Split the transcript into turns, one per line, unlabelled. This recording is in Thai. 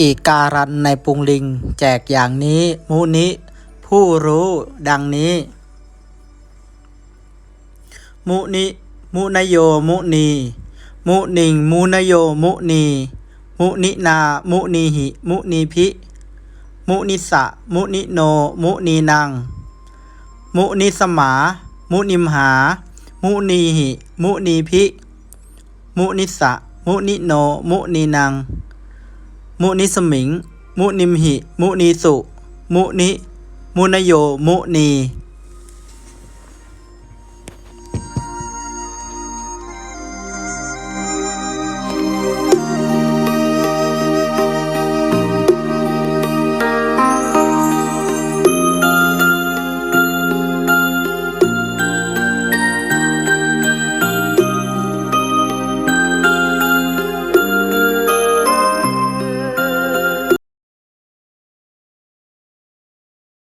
อีกการันในปุงลิง แจกอย่างนี้ มุนิ ผู้รู้ดังนี้ มุนิ มุนโยมุนี มุนิง มุนโยมุนี มุนินา มุนีหิ มุนีพิ มุนิสะ มุนิโน มุนีนังมุนิสมา มุนิมหา มุนีหิ มุนีพิ มุนิสะ มุนิโน มุนีนัง มุนิสมิง มุนิมหิ มุนีสุ มุนิ มุนโย มุนี